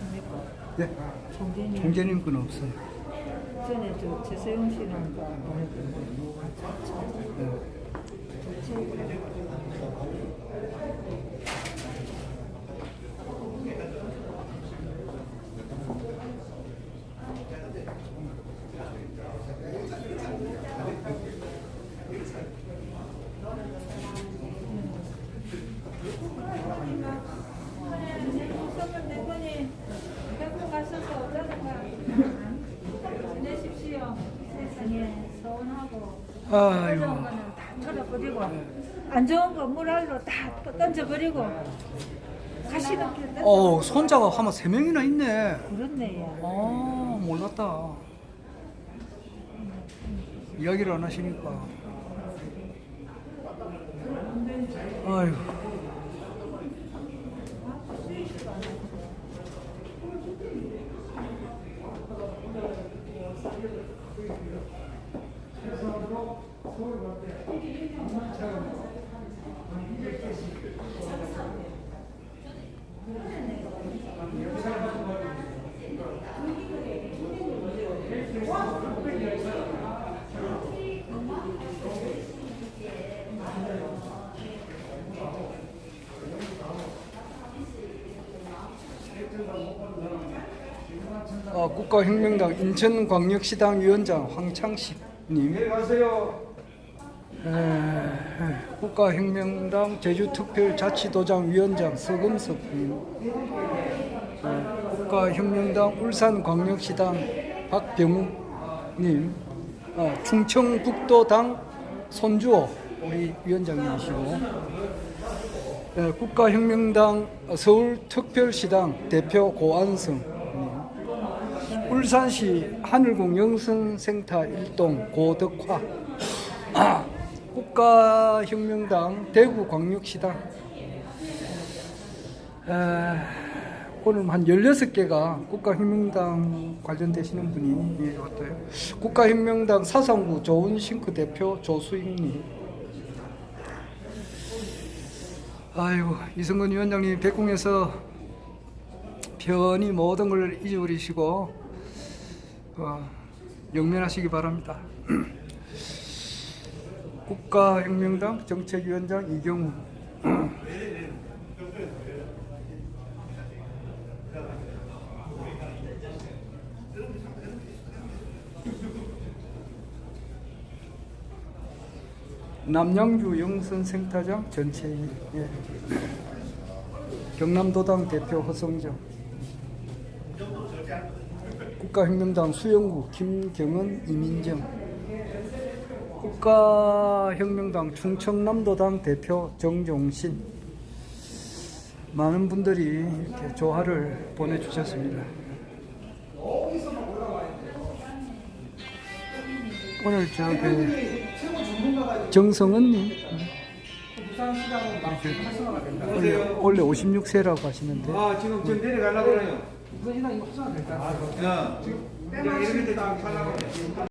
있습니까? 예, 총재님 공제님 건 없어요. 전에 저 최세용 보냈던데 대표님 대구 가셔서 어쩌다가 지내십시오 세상에 서운 하고 아이고. 어려운 거는 다 털어버리고 안 좋은 거 물알로 다 던져버리고 가시는 길 던져 어, 손자가 아마 세 명이나 있네. 그렇네 야 아, 몰랐다. 이야기를 안 하시니까. 아이고. 어, 국가혁명당 인천광역시당 위원장 황창식님. 안녕하세요. 에, 국가혁명당 제주특별자치도당 위원장 서금석님. 에, 국가혁명당 울산광역시당 박병욱님. 어, 충청북도당 손주호 우리 위원장님이시고 에, 국가혁명당 서울특별시당 대표 고안성님. 울산시 하늘공 영성센터 일동 고덕화 아, 국가혁명당 대구광역시당 에, 오늘 한 16개가 국가혁명당 관련되시는 분이 예, 왔어요. 국가혁명당 사상구 조은싱크 대표 조수익님 아이고 이승근 위원장님 백궁에서 편히 모든 걸 잊어버리시고 어, 영면하시기 바랍니다. 국가혁명당 정책위원장 이경우 남양주 영선센터장 전체인 예. 경남도당 대표 허성정. 국가혁명당 수영구 김경은 이민정 국가혁명당 충청남도당 대표 정종신 많은 분들이 이렇게 조화를 보내주셨습니다. 오늘 저그 정성은님. 원래, 원래 56세라고 하시는데 아 지금 저 내려가려고 그래요. 부산시장 이거 활성화 됐다. 야, 내가 이렇게 딱 하려고.